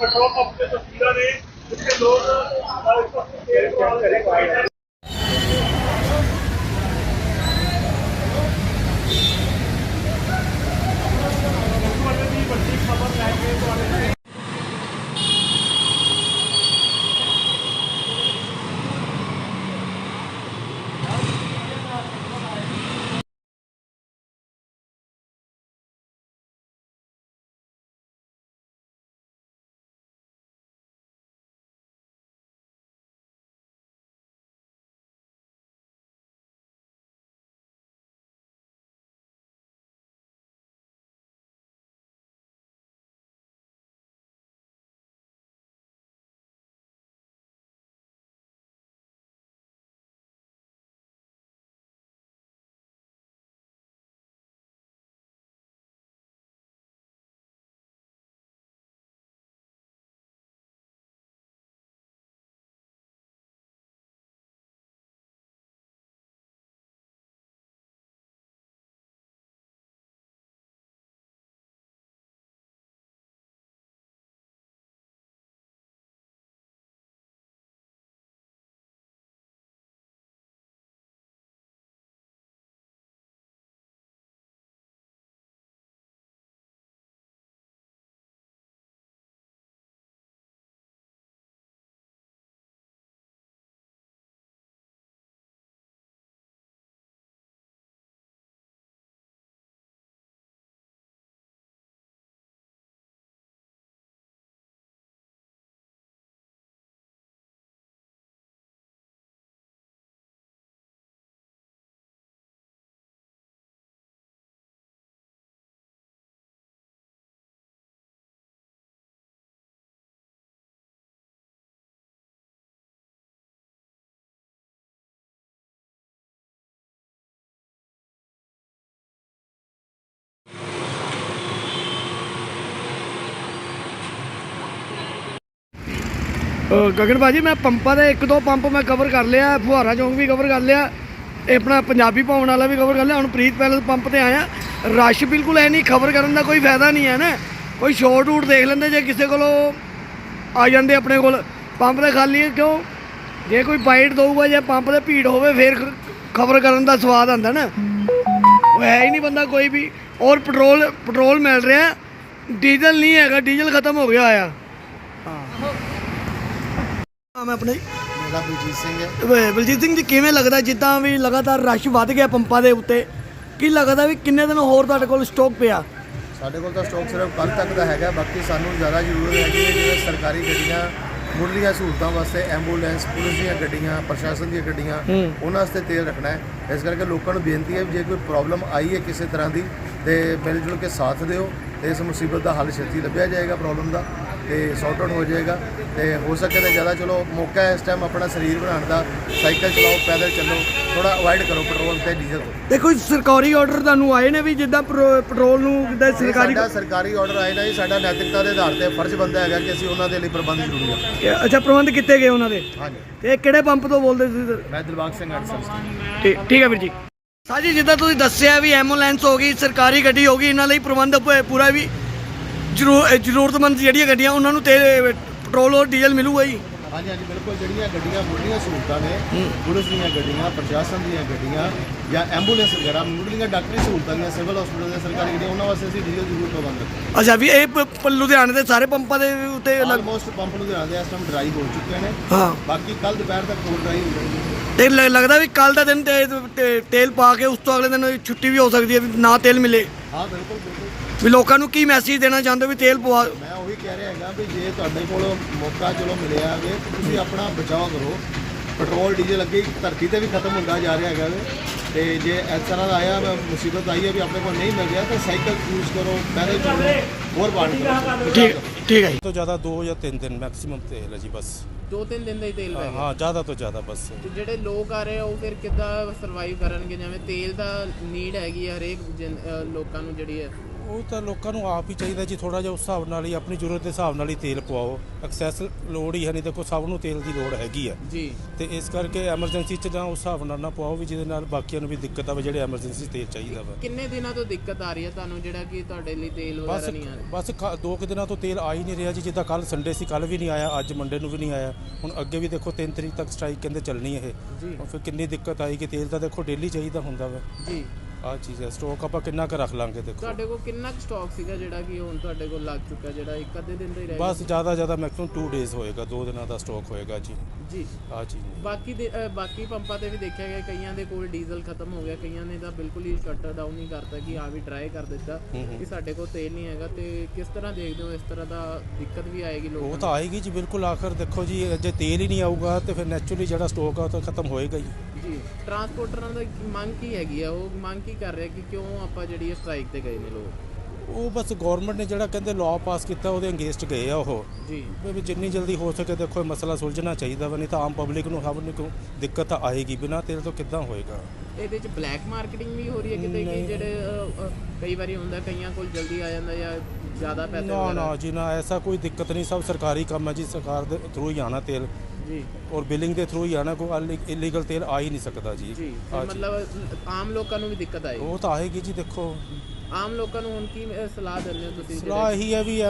Petrol pump ਤੇ ਤਸਵੀਰਾਂ ਨੇ ਜਿੱਥੇ ਲੋਕ ਗਗਨ ਭਾਜੀ ਮੈਂ ਪੰਪਾਂ ਦੇ ਇੱਕ ਦੋ ਪੰਪ ਮੈਂ ਕਵਰ ਕਰ ਲਿਆ, ਫੁਹਾਰਾ ਚੌਂਕ ਵੀ ਕਵਰ ਕਰ ਲਿਆ, ਇਹ ਆਪਣਾ ਪੰਜਾਬੀ ਭਵਨ ਵਾਲਾ ਵੀ ਕਵਰ ਕਰ ਲਿਆ, ਹੁਣ ਪ੍ਰੀਤ ਪੈਲਸ ਪੰਪ ਤੇ ਆਇਆ। ਰਸ਼ ਬਿਲਕੁਲ ਐ ਨਹੀਂ ਖਬਰ ਕਰਨ ਦਾ ਕੋਈ ਫਾਇਦਾ ਨਹੀਂ ਹੈ ਨਾ। ਕੋਈ ਸ਼ੋਰਟ ਰੂਟ ਦੇਖ ਲੈਂਦੇ, ਜੇ ਕਿਸੇ ਕੋਲੋਂ ਆ ਜਾਂਦੇ ਆਪਣੇ ਕੋਲ, ਪੰਪ ਤੇ ਖਾਲੀ ਹੈ ਕਿਉਂ? ਜੇ ਕੋਈ ਬਾਈਟ ਦਊਗਾ, ਜਾਂ ਪੰਪ ਤੇ ਭੀੜ ਹੋਵੇ, ਫਿਰ ਖਬਰ ਕਰਨ ਦਾ ਸਵਾਦ ਆਉਂਦਾ ਨਾ। ਉਹ ਹੈ ਹੀ ਨਹੀਂ ਬੰਦਾ ਕੋਈ ਵੀ, ਔਰ ਪੈਟਰੋਲ ਪੈਟਰੋਲ ਮਿਲ ਰਿਹਾ ਡੀਜ਼ਲ ਨਹੀਂ ਹੈਗਾ ਡੀਜ਼ਲ ਖਤਮ ਹੋ ਗਿਆ ਆ ਹਾਂ। ਮੈਂ ਆਪਣੇ ਮੇਰਾ ਬਲਜੀਤ ਸਿੰਘ ਹੈ। ਵੇ- ਬਲਜੀਤ ਸਿੰਘ ਜੀ ਕਿਵੇਂ ਲੱਗਦਾ ਜਿੱਦਾਂ ਵੀ ਲਗਾਤਾਰ ਰਸ਼ ਵੱਧ ਗਿਆ ਪੰਪਾਂ ਦੇ ਉੱਤੇ? ਕੀ ਲੱਗਦਾ ਵੀ ਕਿੰਨੇ ਦਿਨ ਹੋਰ ਤੁਹਾਡੇ ਕੋਲ ਸਟਾਕ ਪਿਆ? ਸਾਡੇ ਕੋਲ ਤਾਂ ਸਟਾਕ ਸਿਰਫ ਕੱਲ ਤੱਕ ਦਾ ਹੈਗਾ ਬਾਕੀ ਸਾਨੂੰ ਜ਼ਿਆਦਾ ਜ਼ਰੂਰਤ ਹੈਗੀ ਹੈ ਜਿਵੇਂ ਸਰਕਾਰੀ ਗੱਡੀਆਂ ਮੁੱਢਲੀਆਂ ਸਹੂਲਤਾਂ ਵਾਸਤੇ ਐਂਬੂਲੈਂਸ ਪੁਲਿਸ ਦੀਆਂ ਗੱਡੀਆਂ ਪ੍ਰਸ਼ਾਸਨ ਦੀਆਂ ਗੱਡੀਆਂ ਉਹਨਾਂ ਵਾਸਤੇ ਤੇਲ ਰੱਖਣਾ ਹੈ। ਇਸ ਕਰਕੇ ਲੋਕਾਂ ਨੂੰ ਬੇਨਤੀ ਹੈ ਵੀ ਜੇ ਕੋਈ ਪ੍ਰੋਬਲਮ ਆਈ ਹੈ ਕਿਸੇ ਤਰ੍ਹਾਂ ਦੀ ਤੇ ਮਿਲ ਜੁਲ ਕੇ ਸਾਥ ਦਿਓ ਤੇ ਇਸ ਮੁਸੀਬਤ ਦਾ ਹੱਲ ਛੇਤੀ ਲੱਭਿਆ ਜਾਏਗਾ ਪ੍ਰੋਬਲਮ ਦਾ। ਤੇ ਸੌਟ ਆਊਟ ਹੋ ਜਾਏਗਾ। ਤੇ ਹੋ ਸਕੇ ਤਾਂ ਜ਼ਿਆਦਾ ਚਲੋ ਮੌਕਾ ਹੈ ਇਸ ਟਾਈਮ ਆਪਣਾ ਸਰੀਰ ਬਣਾਉਣ ਦਾ। ਸਾਈਕਲ ਚਲਾਓ ਪੈਦਲ ਚੱਲੋ ਥੋੜਾ ਅਵੋਇਡ ਕਰੋ ਪੈਟਰੋਲ ਤੇ ਡੀਜ਼ਲ ਤੋਂ ਦੇਖੋ ਸਰਕਾਰੀ ਆਰਡਰ ਤੁਹਾਨੂੰ ਆਏ ਨੇ ਵੀ ਜਿੱਦਾਂ ਪੈਟਰੋ- ਪੈਟਰੋਲ ਨੂੰ ਜਿੱਦਾਂ ਸਰਕਾਰੀ ਸਾਡਾ ਸਰਕਾਰੀ ਆਰਡਰ ਆਏ ਨਾ ਜੀ ਸਾਡਾ ਨੈਤਿਕਤਾ ਦੇ ਆਧਾਰ ਤੇ ਫਰਜ਼ ਬੰਦਾ ਹੈਗਾ ਕਿ ਅਸੀਂ ਉਹਨਾਂ ਦੇ ਲਈ ਪ੍ਰਬੰਧ ਜ਼ਰੂਰੀ ਹੈ ਅੱਛਾ ਪ੍ਰਬੰਧ ਕੀਤੇ ਗਏ ਉਹਨਾਂ ਦੇ? ਹਾਂਜੀ। ਤੇ ਕਿਹੜੇ ਪੰਪ ਤੋਂ ਬੋਲਦੇ ਸੀ ਸਰ? ਮੈਂ ਦਿਲਬਾਗ ਸਿੰਘ ਅੜਸਰ ਠੀਕ ਠੀਕ ਹੈ ਵੀਰ ਜੀ। ਸਾਜੀ ਜਿੱਦਾਂ ਤੁਸੀਂ ਦੱਸਿਆ ਵੀ ਐਂਬੂਲੈਂਸ ਹੋ ਗਈ ਸਰਕਾਰੀ ਗੱਡੀ ਹੋ ਗਈ ਇਹਨਾਂ ਲਈ ਪ੍ਰਬੰਧ ਪੂਰਾ ਵੀ ਜ਼ਰੂਰ ਜ਼ਰੂਰਤਮੰਦ ਜਿਹੜੀਆਂ ਗੱਡੀਆਂ ਉਹਨਾਂ ਨੂੰ ਤੇ ਪੈਟਰੋਲ ਔਰ ਡੀਜ਼ਲ ਮਿਲੂਗਾ ਜੀ। ਹਾਂਜੀ ਹਾਂਜੀ ਬਿਲਕੁਲ ਜਿਹੜੀਆਂ ਗੱਡੀਆਂ ਮੁੱਢਲੀਆਂ ਸਹੂਲਤਾਂ ਨੇ ਪੁਲਿਸ ਦੀਆਂ ਗੱਡੀਆਂ ਪ੍ਰਸ਼ਾਸਨ ਦੀਆਂ ਗੱਡੀਆਂ ਜਾਂ ਐਂਬੂਲੈਂਸ ਵਗੈਰਾ ਮੁੱਢਲੀਆਂ ਡਾਕਟਰੀ ਸਹੂਲਤਾਂ ਦੀਆਂ ਸਿਵਲ ਹਸਪੀਟਲ ਦੀਆਂ ਸਰਕਾਰੀ ਗੱਡੀਆਂ ਉਹਨਾਂ ਵਾਸਤੇ ਅਸੀਂ ਡੀਜ਼ਲ ਜ਼ਰੂਰ ਪ੍ਰਬੰਧ ਰੱਖਾਂਗੇ ਅੱਛਾ ਵੀ ਇਹ ਪ- ਲੁਧਿਆਣੇ ਦੇ ਸਾਰੇ ਪੰਪਾਂ ਦੇ ਉੱਤੇ ਆਲਮੋਸਟ ਪੰਪ ਲੁਧਿਆਣਾ ਦੇ ਇਸ ਟਾਈਮ ਡਰਾਈ ਹੋ ਚੁੱਕੇ ਨੇ। ਹਾਂ। ਬਾਕੀ ਕੱਲ ਦੁਪਹਿਰ ਤੱਕ ਹੋਰ ਡਰਾਈ ਹੋ ਜਾਣਗੇ ਤੇ ਲ- ਲੱਗਦਾ ਵੀ ਕੱਲ ਦਾ ਦਿਨ ਤੇ- ਤੇ- ਤੇਲ ਪਾ ਕੇ ਉਸ ਤੋਂ ਅਗਲੇ ਦਿਨ ਛੁੱਟੀ ਵੀ ਹੋ ਸਕਦੀ ਹੈ ਵੀ ਨਾ ਤੇਲ ਮਿਲੇ। ਹਾਂ ਬਿਲਕੁਲ ਬਿਲਕੁਲ। ਵੀ ਲੋਕਾਂ ਨੂੰ ਕੀ ਮੈਸੇਜ ਦੇਣਾ ਚਾਹੁੰਦੇ ਹੋ ਵੀ ਤੇਲ ਪਵਾ ਮੈਂ ਉਹੀ ਕਹਿ ਰਿਹਾ ਹੈਗਾ ਵੀ ਜੇ ਤੁਹਾਡੇ ਕੋਲ ਮੌਕਾ ਚਲੋ ਮਿਲਿਆ ਹੈਗੇ ਤਾਂ ਤੁਸੀਂ ਆਪਣਾ ਬਚਾਅ ਕਰੋ। ਪੈਟਰੋਲ ਡੀਜ਼ਲ ਅੱਗੇ ਧਰਤੀ ਤੇ ਵੀ ਖਤਮ ਹੁੰਦਾ ਜਾ ਰਿਹਾ ਹੈਗਾ ਵੇ। ਤੇ ਜੇ ਇਸ ਤਰ੍ਹਾਂ ਦਾ ਆਇਆ ਵਾ, ਮੁਸੀਬਤ ਆਈ ਹੈ ਵੀ ਆਪਣੇ ਕੋਲ ਨਹੀਂ ਮਿਲ ਰਿਹਾ ਤਾਂ ਸਾਈਕਲ ਯੂਜ਼ ਕਰੋ ਪੈਦਲ ਚੱਲੋ ਹੋਰ ਬਾਣ ਕਰੋ ਠੀਕ ਠੀਕ ਹੈ ਤੋਂ ਜ਼ਿਆਦਾ 2 ਜਾਂ 3 ਦਿਨ ਮੈਕਸਿਮਮ ਤੇਲ ਹੈ ਜੀ ਬਸ। ਦੋ ਤਿੰਨ ਦਿਨ ਦਾ ਹੀ ਤੇਲ ਪੈ ਹਾਂ ਜ਼ਿਆਦਾ ਤੋਂ ਜ਼ਿਆਦਾ ਬਸ। ਤੇ ਜਿਹੜੇ ਲੋਕ ਆ ਰਹੇ ਆ ਉਹ ਫਿਰ ਕਿੱਦਾਂ ਸਰਵਾਈਵ ਕਰਨਗੇ? ਜਿਵੇਂ ਤੇਲ ਦਾ ਨੀਡ ਹੈਗੀ ਹਰੇਕ ਲੋਕਾਂ ਨੂੰ ਜਿਹੜੀ ਹੈ। ਉਹ ਤਾਂ ਲੋਕਾਂ ਨੂੰ ਆਪ ਹੀ ਚਾਹੀਦਾ ਜੀ ਥੋੜਾ ਜਿਹਾ ਉਸ ਹਿਸਾਬ ਨਾਲ ਹੀ ਆਪਣੀ ਜ਼ਰੂਰਤ ਦੇ ਹਿਸਾਬ ਨਾਲ ਹੀ ਤੇਲ ਪਵਾਓ। ਐਕਸੈਸ ਲੋੜ ਹੀ ਹੈ ਨਹੀਂ ਦੇਖੋ ਸਭ ਨੂੰ ਤੇਲ ਦੀ ਲੋੜ ਹੈਗੀ ਆ ਜੀ। ਤੇ ਇਸ ਕਰਕੇ ਐਮਰਜੈਂਸੀ 'ਚ ਜਾਂ ਉਸ ਹਿਸਾਬ ਨਾਲ ਨਾ ਪਵਾਓ ਵੀ ਜਿਹਦੇ ਨਾਲ ਬਾਕੀਆਂ ਨੂੰ ਵੀ ਦਿੱਕਤ ਆਵੇ ਜਿਹੜੇ ਐਮਰਜੈਂਸੀ ਤੇਲ ਚਾਹੀਦਾ ਵਾ। ਕਿੰਨੇ ਦਿਨਾਂ ਤੋਂ ਦਿੱਕਤ ਆ ਰਹੀ ਹੈ ਤੁਹਾਨੂੰ ਜਿਹੜਾ ਕਿ ਤੁਹਾਡੇ ਲਈ ਤੇਲ ਬਸ ਵਗੈਰਾ ਨਹੀਂ ਆ ਰਿਹਾ? ਬਸ ਦੋ ਕੁ ਦਿਨਾਂ ਤੋਂ ਤੇਲ ਆ ਹੀ ਨਹੀਂ ਰਿਹਾ ਜੀ ਜਿੱਦਾਂ ਕੱਲ ਸੰਡੇ ਸੀ ਕੱਲ ਵੀ ਨਹੀਂ ਆਇਆ ਅੱਜ ਮੰਡੇ ਨੂੰ ਵੀ ਨਹੀਂ ਆਇਆ। ਹੁਣ ਅੱਗੇ ਵੀ ਦੇਖੋ 3 ਤਰੀਕ ਤੱਕ ਸਟ੍ਰਾਈਕ ਕਹਿੰਦੇ ਚੱਲਣੀ ਇਹ। ਜੀ। ਹੁਣ ਫਿਰ ਕਿੰਨੀ ਦਿੱਕਤ ਆਈ ਕਿ ਤੇਲ ਤਾਂ ਦੇਖੋ ਡੇਲੀ ਚਾਹੀਦਾ ਹੁੰਦਾ ਵਾ। ਜੀ। ਆਹ ਚੀਜ਼ ਹੈ ਸਟਾਕ ਆਪਾਂ ਕਿੰਨਾ ਕੁ ਰੱਖ ਲਾਂਗੇ ਦੇਖੋ। ਤੁਹਾਡੇ ਕੋਲ ਕਿੰਨਾ ਕੁ ਸਟਾਕ ਸੀਗਾ ਜਿਹੜਾ ਕਿ ਹੁਣ ਤੁਹਾਡੇ ਕੋਲ ਲੱਗ ਚੁੱਕਾ ਜਿਹੜਾ ਇੱਕ ਅੱਧੇ ਦਿਨ ਦਾ ਹੀ ਰਹਿ ਗਿਆ ਬਸ ਜ਼ਿਆਦਾ ਜ਼ਿਆਦਾ ਮੈਕਸਿਮਮ 2 ਡੇਜ਼ ਹੋਏਗਾ ਦੋ ਦਿਨਾਂ ਦਾ ਸਟਾਕ ਹੋਏਗਾ ਜੀ। ਜੀ। ਆਹ ਚੀਜ਼ ਹੈ। ਬਾਕੀ ਦੇ ਅ, ਬਾਕੀ ਪੰਪਾਂ ਤੇ ਵੀ ਦੇਖਿਆ ਗਿਆ ਕਈਆਂ ਦੇ ਕੋਲ ਡੀਜ਼ਲ ਖਤਮ ਹੋ ਗਿਆ ਕਈਆਂ ਨੇ ਤਾਂ ਬਿਲਕੁਲ ਹੀ ਸ਼ਟ ਡਾਊਨ ਹੀ ਕਰਤਾ ਕਿ ਹਾਂ ਵੀ ਟਰਾਈ ਕਰ ਦਿੱਤਾ ਕਿ ਸਾਡੇ ਕੋਲ ਤੇਲ ਨਹੀਂ ਹੈਗਾ ਤੇ ਕਿਸ ਤਰ੍ਹਾਂ ਦੇਖਦੇ ਹੋ ਇਸ ਤਰ੍ਹਾਂ ਦਾ ਦਿੱਕਤ ਵੀ ਆਏਗੀ ਲੋਕਾਂ ਉਹ ਨੂੰ? ਤਾਂ ਆਏਗੀ ਜੀ ਬਿਲਕੁਲ ਆਖਰ ਦੇਖੋ ਜੀ ਜੇ ਤੇਲ ਹੀ ਨਹੀਂ ਆਊਗਾ ਤੇ ਫਿਰ ਨੈਚੁਰਲੀ ਜਿਹੜਾ ਸਟਾਕ ਆ ਉਹ ਤਾਂ ਖਤਮ ਹੋਏਗਾ ਹੀ। ਜੀ। ਟਰਾਂਸਪੋਰਟਰਾਂ ਦਾ ਮੰਗ ਕੀ ਹੈਗੀ ਆ? ਉਹ ਮੰਗ ਕੀ ਕਰ ਰਿਹਾ ਕਿ ਕਿਉਂ ਆਪਾਂ ਜਿਹੜੀ ਸਟ੍ਰਾਈਕ ਤੇ ਗਏ ਨੇ ਲੋਕ? ਉਹ ਬਸ ਗਵਰਨਮੈਂਟ ਨੇ ਜਿਹੜਾ ਕਹਿੰਦੇ ਲਾਅ ਪਾਸ ਕੀਤਾ ਉਹਦੇ ਅਗੇਂਸਟ ਗਏ ਆ ਉਹ। ਜੀ। ਵੀ ਜਿੰਨੀ ਜਲਦੀ ਹੋ ਸਕੇ ਦੇਖੋ ਇਹ ਮਸਲਾ ਸੁਲਝਣਾ ਚਾਹੀਦਾ ਵਾ ਨਹੀਂ ਤਾਂ ਆਮ ਪਬਲਿਕ ਨੂੰ ਸਭ ਨੂੰ ਦਿੱਕਤ ਆਏਗੀ? ਬਿਨਾਂ ਤੇਲ ਤੋਂ ਕਿੱਦਾਂ ਹੋਏਗਾ? ਇਹਦੇ ਚ ਬਲੈਕ ਮਾਰਕੀਟਿੰਗ ਵੀ ਹੋ ਰਹੀ ਹੈ ਕਿਤੇ ਕਿ। ਜਿਹੜੇ ਅ, ਅ, ਕਈ ਵਾਰੀ ਹੁੰਦਾ ਕਈਆਂ ਕੋਲ ਜਲਦੀ ਆ ਜਾਂਦਾ ਜਾਂ ਜ਼ਿਆਦਾ ਪੈਸੇ ਨਾ ਵਗੈਰਾ। ਨਾ ਜੀ ਨਾ ਐਸਾ ਕੋਈ ਦਿੱਕਤ ਨਹੀਂ। ਸਭ ਸਰਕਾਰੀ ਕੰਮ ਹੈ ਜੀ ਸਰਕਾਰ ਦੇ ਥਰੂ ਹੀ ਆਣਾ ਤੇਲ। ਜੀ। ਔਰ ਬਿਲਿੰਗ ਦੇ ਥਰੂ ਹੀ ਆਣਾ ਕੋਈ ਇਲੀਗਲ ਤੇਲ ਆ ਹੀ ਨਹੀਂ ਸਕਦਾ ਜੀ। ਮਤਲਬ ਆਮ ਲੋਕਾਂ ਨੂੰ ਵੀ ਦਿੱਕਤ ਆਏਗੀ। ਉਹ ਤਾਂ ਆਏਗੀ ਜੀ ਦੇਖੋ। ਆਮ ਲੋਕਾਂ ਨੂੰ ਹੁਣ ਕੀ ਸਲਾਹ ਦਿੰਦੇ ਹੋ ਤੁਸੀਂ ਸਲਾਹ ਇਹੀ ਹੈ ਵੀ